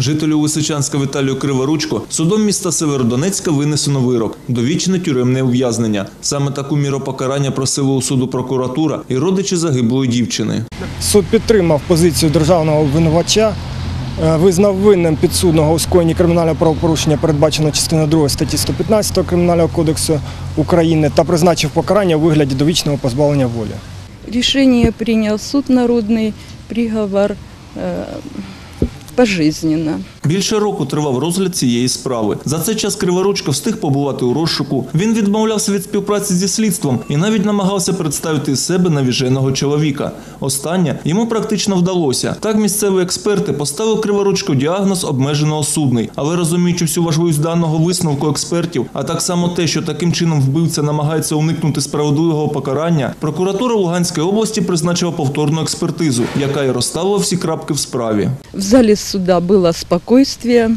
Жителю Лисичанська Віталію Криворучко судом міста Северодонецька винесено вирок – довічне тюремне ув'язнення. Саме таку міру покарання просили у суду прокуратура і родичі загиблої дівчини. Суд підтримав позицію державного обвинувача, е, визнав винним підсудного у скоєнні кримінального правопорушення, передбачено частиною 2 статті 115 Кримінального кодексу України та призначив покарання у вигляді довічного позбавлення волі. Решение принял суд народный, приговор э, пожизненно. Більше року тривав розгляд цієї справи. За цей час Криворучко встиг побувати у розшуку. Він відмовлявся від співпраці зі слідством і навіть намагався представити із себе навіженого чоловіка. Останнє йому практично вдалося. Так місцеві експерти поставили Криворучку діагноз обмежено осудний. Але розуміючи всю важливість даного висновку експертів, а так само те, що таким чином вбивця намагається уникнути справедливого покарання, прокуратура Луганської області призначила повторну експертизу, яка і розставила всі крапки в справі. В зале суда было спокойствие,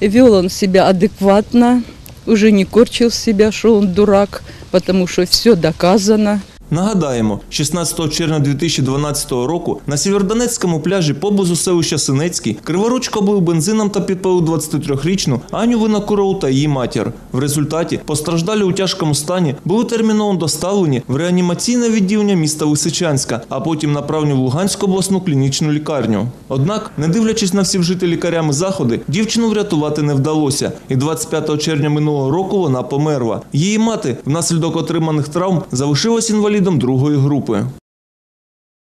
вел он себя адекватно, уже не корчил себя, что он дурак, потому что все доказано. Нагадаємо, 16 червня 2012 року на Сєвєродонецькому пляжі поблизу селища Синецький Криворучко облив бензином та підпалив 23-річну Аню Винокурову та її матір. В результаті постраждалі у тяжкому стані були терміново доставлені в реанімаційне відділення міста Лисичанська, а потім направлені в Луганську обласну клінічну лікарню. Однак, не дивлячись на всі вжиті лікарями заходи, дівчину врятувати не вдалося. І 25 червня минулого року вона померла. Її мати внаслідок отриманих травм залишилась інвалідом другої групи.